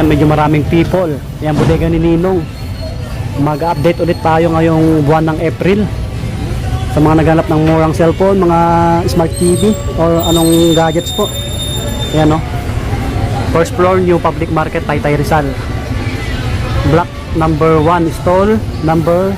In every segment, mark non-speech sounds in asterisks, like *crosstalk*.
Yan, medyo maraming people. Yan, bodega ni Ninong. Mag-update ulit tayo ngayong buwan ng April. Sa mga naghanap ng murang cellphone, mga smart TV, or anong gadgets po. Yan, no? First floor, New Public Market, Taytay Rizal. Block number 1 stall, number,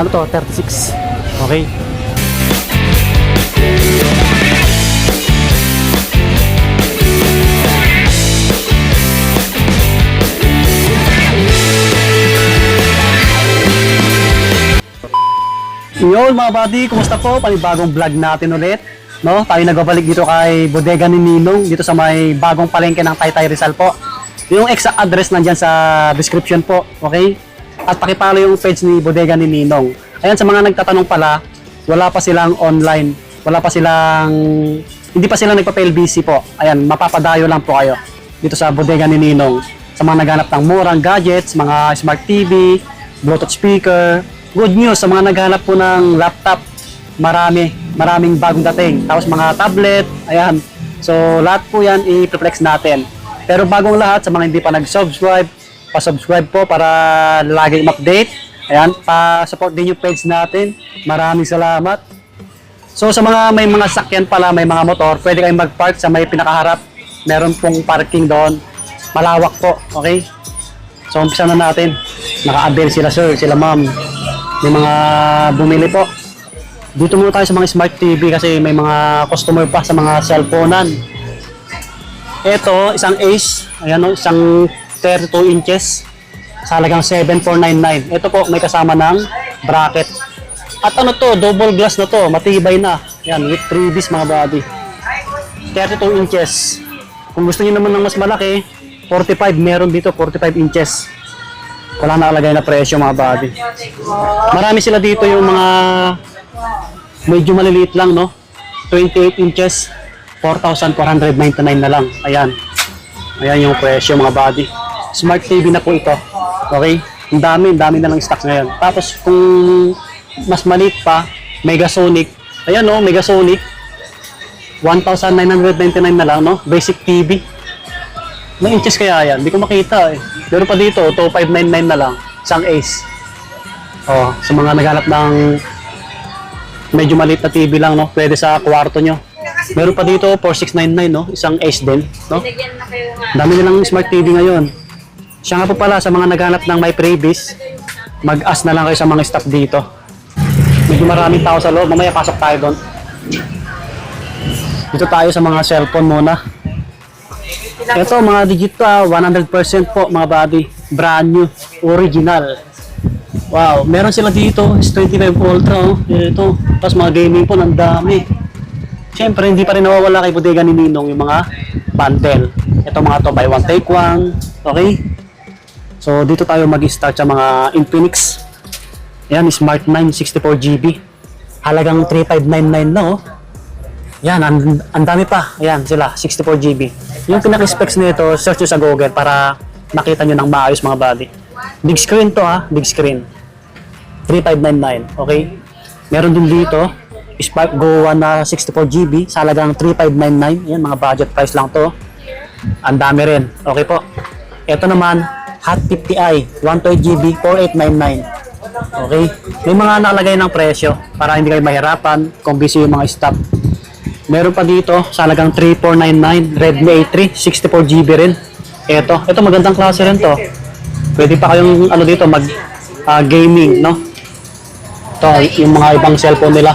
ano to, 36. Okay. Yun mga buddy, kumusta po? Panibagong vlog natin ulit. No? Tayo nagbabalik dito kay Bodega ni Ninong dito sa may bagong palengke ng Taytay Rizal po. Yung exact address nandyan sa description po, okay? At pakipalo yung page ni Bodega ni Ninong. Ayan, sa mga nagtatanong pala, wala pa silang online. Wala pa silang, hindi pa sila nagpa-PLBC po. Ayan, mapapadayo lang po kayo dito sa Bodega ni Ninong. Sa mga naghanap ng murang gadgets, mga smart TV, Bluetooth speaker, good news sa mga naghanap po ng laptop. Marami, maraming bagong dating. Tapos mga tablet, ayan. So lahat po yan i-flex natin. Pero bagong lahat sa mga hindi pa nag-subscribe, pa-subscribe po para lagi ma-update. Ayan, pa-support din yung page natin. Maraming salamat. So sa mga may mga sakyan pala, may mga motor, pwede kayong mag-park sa may pinakaharap. Meron pong parking doon. Malawak po, okay? So umpisa na natin. Naka-avail sila sir, sila ma'am. May mga bumili po. Dito muna tayo sa mga smart TV kasi may mga customer pa sa mga cellphonean. Ito, isang Ace. Ayan o, isang 32 inches. Sa halagang 7,499. Ito po, may kasama ng bracket. At ano to, double glass na to. Matibay na. Yan, with freebies mga buddy. 32 inches. Kung gusto niyo naman ng mas malaki, 45. Meron dito, 45 inches. Wala nakalagay na presyo mga buddy. Marami sila dito yung mga medyo maliliit lang, no? 28 inches, 4,499 na lang. Ayan. Ayan yung presyo mga buddy. Smart TV na po ito. Okay? Ang dami, ang dami na lang stocks ngayon. Tapos kung mas maliit pa, Megasonic. Ayan no, Megasonic. 1,999 na lang, no? Basic TV. May inches kaya yan? Hindi ko makita eh. Pero pa dito, 2,599 na lang. Isang Ace. Oh, sa mga naghanap ng medyo maliit na TV lang, no? Pwede sa kwarto nyo. Meron pa dito, 4699, no? Isang Ace din, no? Dami nilang smart TV ngayon. Siya nga po pala sa mga naghanap ng may freebies, mag-ask na lang kayo sa mga staff dito. Medyo maraming tao sa loob. Mamaya pasok tayo doon. Dito tayo sa mga cellphone muna. Ito mga digital, 100% po mga buddy. Brand new, original. Wow, meron sila dito, S25 Ultra oh. Ito, tapos mga gaming po, ang dami. Siyempre, hindi pa rin nawawala kay Bodega ni Ninong yung mga bundle. Ito mga to, buy one, take one. Okay? So, dito tayo mag-start sa mga Infinix. Ayan, Smart 9 64GB. Halagang 3599 na oh. Yan, ang, ang dami pa. Ayan, sila, 64GB. Yung pinaka-specs nito, search nyo sa Google para makita nyo ng maayos mga body. Big screen to ha, big screen. 3599, okay? Meron din dito, Spark Go 1 na 64GB sa halagang 3599. Yan, mga budget price lang to. Ang dami rin. Okay po. Ito naman, Hot 50i, 128GB, 4899. Okay? May mga nakalagay ng presyo para hindi kayo mahirapan kung busy yung mga stock. Meron pa dito sa halagang 3499 Redmi A3 64GB rin. Ito, ito magandang klase rin to. Pwede pa kayong ano dito mag ah, gaming, no? Ito, yung mga ibang cellphone nila.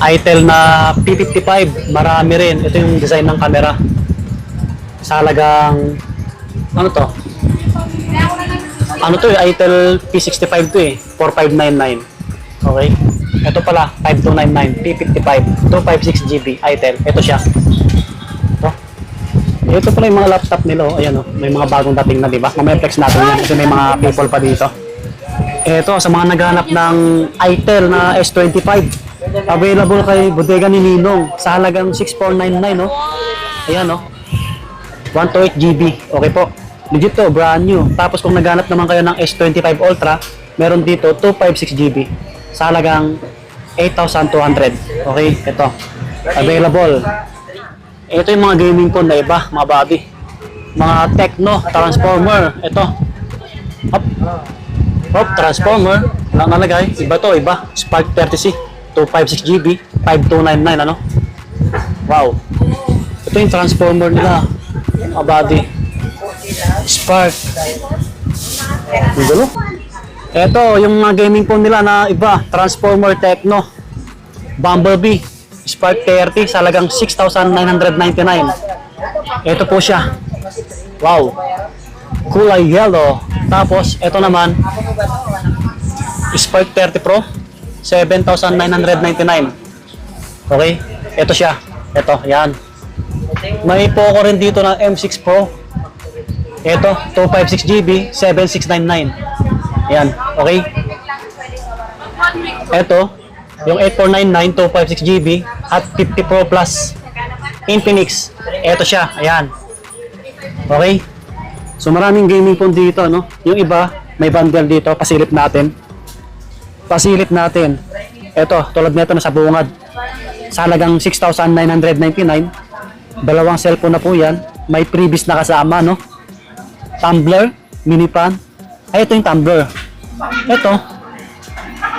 Itel na P55, marami rin. Ito yung design ng camera. Sa halagang ano to? Ano to Itel P65 to eh, 4599. Okay? Ito pala, 5299, P55, 256GB, Itel. Ito siya. Ito. Ito pala yung mga laptop nila, oh. ayan oh. may mga bagong dating na, di ba? Mamaya flex natin yan kasi may mga people pa dito. Ito, sa mga naghanap ng Itel na S25, available kay Bodega ni Ninong sa halagang 6499, no? Ayan, no? 128GB. Okay po. Legit to, brand new. Tapos kung naghanap naman kayo ng S25 Ultra, meron dito 256GB sa halagang 8,200. Okay, ito. Available. Ito yung mga gaming phone na iba, mga babi. mga techno transformer. Ito. Hop. Hop, transformer. Wala nalagay. Iba to, iba. Spark 30C. 256 GB. 5299, ano? Wow. Ito yung transformer nila. Mga body. Spark. Ang gulo. Ito, yung mga gaming phone nila na iba. Transformer Techno. Bumblebee. Spark 30 sa halagang 6,999. Ito po siya. Wow. Kulay yellow. Tapos, ito naman, Spark 30 Pro, 7,999. Okay? Ito siya. Ito, yan. May Poco rin dito na M6 Pro. Ito, 256 GB, 7699. Yan, okay? Ito, yung 8499, 256 GB at 50 Pro Plus. Infinix. Ito siya, ayan. Okay? So maraming gaming phone dito, no? Yung iba, may bundle dito, pasilip natin. Pasilip natin. Ito, tulad nito na sa bungad. Sa halagang 6,999. Dalawang cellphone na po yan. May previous na kasama, no? Tumbler, mini fan. Ay, ito yung tumbler. Ito,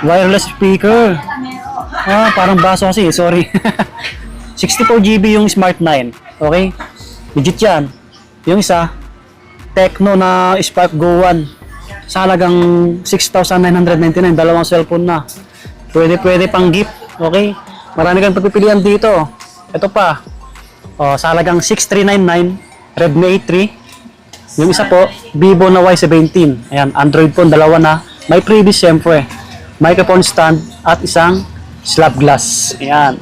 wireless speaker. Ah, parang baso kasi, sorry. *laughs* 64 GB yung Smart 9. Okay? Legit yan. Yung isa, Tecno na Spark Go 1. Sa halagang 6,999. Dalawang cellphone na. Pwede, pwede pang gift. Okay? Marami kang pagpipilian dito. Ito pa. Oh, sa halagang 6,399. Redmi 8 Yung isa po, Vivo na Y17. Ayan, Android phone, dalawa na. May previous siyempre. Microphone stand at isang slab glass. Ayan.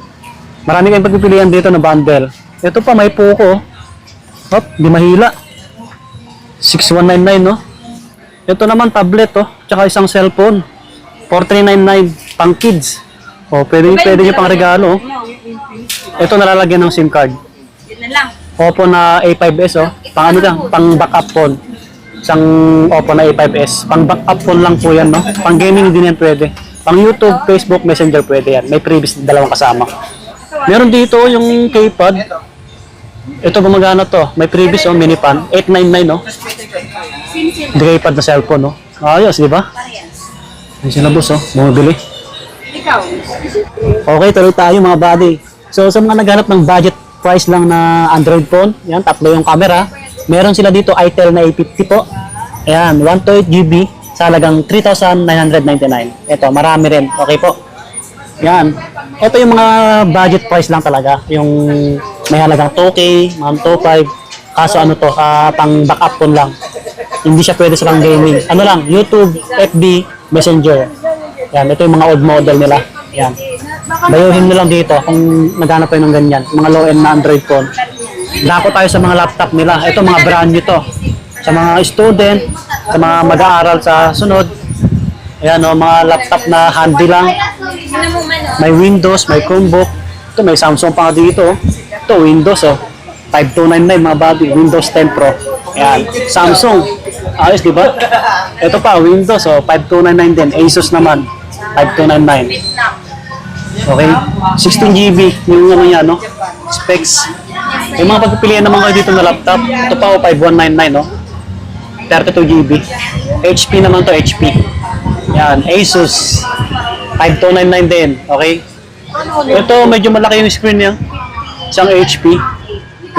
Marami kayong pagpipilian dito na bundle. Ito pa, may Poco. Hop, di mahila. 6199, no? Ito naman, tablet, oh. Tsaka isang cellphone. 4399, pang kids. Oh, pwede, pwede nyo pang regalo, oh. Ito nalalagyan ng SIM card. Yun na lang. Oppo na A5s oh. Pang ano lang, pang backup phone. Isang Oppo na A5s. Pang backup phone lang po yan, no? Pang gaming din yan pwede. Pang YouTube, Facebook, Messenger pwede yan. May previous dalawang kasama. Meron dito yung keypad. Ito gumagana to. May previous oh, mini pan. 899 no. Keypad na cellphone no. Ayos, di ba? Parehas. Ay sila boss oh, bumibili. Ikaw. Okay, tuloy tayo mga buddy. So sa mga naghanap ng budget price lang na Android phone, yan, tatlo yung camera. Meron sila dito itel na A50 po. Ayan, 128 GB sa halagang 3,999. Ito, marami rin. Okay po. Yan. Ito yung mga budget price lang talaga. Yung may halagang 2K, mga 2.5. Kaso ano to, ah, pang backup phone lang. Hindi siya pwede sa pang gaming. Ano lang, YouTube, FB, Messenger. Yan, ito yung mga old model nila. Yan. Bayuhin nyo lang dito kung naghanap kayo ng ganyan. Mga low-end na Android phone. Dako tayo sa mga laptop nila. Ito mga brand new to. Sa mga student, sa mga mag-aaral sa sunod. Ayan o, mga laptop na handy lang. Oh. May Windows, may Chromebook. Ito, may Samsung pa dito. oh. Ito, Windows oh. 5299 mga babi. Windows 10 Pro. Ayan. Samsung. Ayos, di ba? Ito pa, Windows oh. 5299 din. Asus naman. 5299. Okay? 16 GB yung ano yan, no? Specs. Yung mga pagpipilian naman kayo dito na laptop, ito pa, oh, 5199, no? 32 GB. HP naman to, HP. Yan, Asus. 5299 din, okay? Ito, medyo malaki yung screen niya. Isang HP.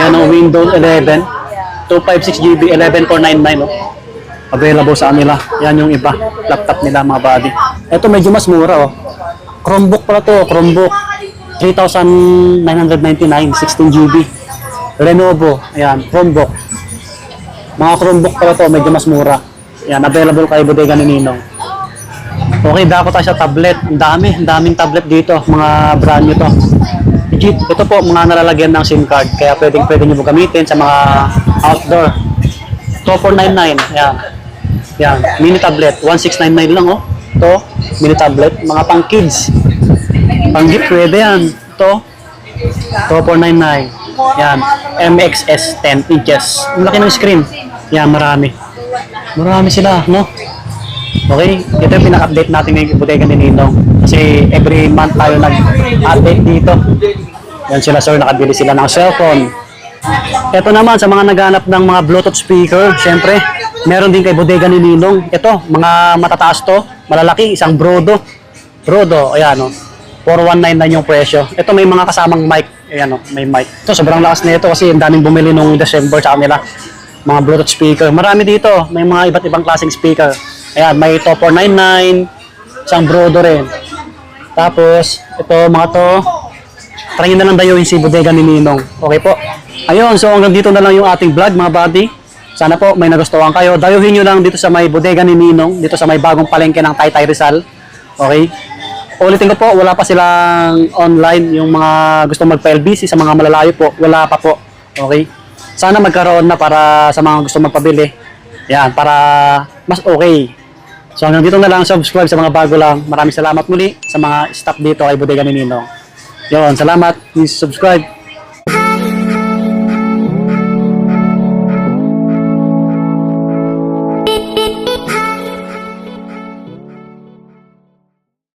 Yan ang Windows 11. 256 GB, 11499, no? Available sa kanila. Yan yung iba. Laptop nila, mga body. Ito, medyo mas mura, oh. Chromebook pala to, Chromebook. 3,999, 16 GB. Lenovo, ayan, Chromebook. Mga Chromebook pala to, medyo mas mura. Ayan, available kay Bodega ni Ninong. Okay, dako tayo sa tablet. Ang dami, ang daming tablet dito. Mga brand new to. Legit, ito po, mga nalalagyan ng SIM card. Kaya pwedeng pwede nyo gamitin sa mga outdoor. 2499, ayan. Yan, mini tablet, 1699 lang oh. Ito, mini tablet, mga pang kids. Pang gift pwede yan. Ito, 2499. Yan, MXS 10 inches. Ang laki ng screen. Yan, marami. Marami sila, no? Okay, ito yung pinaka-update natin ngayon bodega ni Ninong. Kasi every month tayo nag-update dito. Yan sila sir, nakabili sila ng cellphone. Ito naman sa mga naghanap ng mga Bluetooth speaker, syempre, meron din kay Bodega ni Ninong. Ito, mga matataas to, malalaki, isang Brodo. Brodo, ayan o. 4199 yung presyo. Ito may mga kasamang mic. Ayan o, may mic. Ito, sobrang lakas na ito kasi ang daming bumili nung December sa kanila. Mga Bluetooth speaker. Marami dito, may mga iba't ibang klaseng speaker. Ayan, may to 499, isang Brodo rin. Tapos, ito mga to, try na lang dayuin si Bodega ni Ninong. Okay po. Ayun, so hanggang dito na lang yung ating vlog mga buddy. Sana po may nagustuhan kayo. Dayuhin nyo lang dito sa may Bodega ni Ninong, dito sa may bagong palengke ng Taytay Rizal. Okay? Ulitin ko po, wala pa silang online yung mga gusto magpa-LBC sa mga malalayo po. Wala pa po. Okay? Sana magkaroon na para sa mga gusto magpabili. Yan, para mas okay. So hanggang dito na lang, subscribe sa mga bago lang. Maraming salamat muli sa mga staff dito kay Bodega ni Ninong. Yun, salamat. Please subscribe.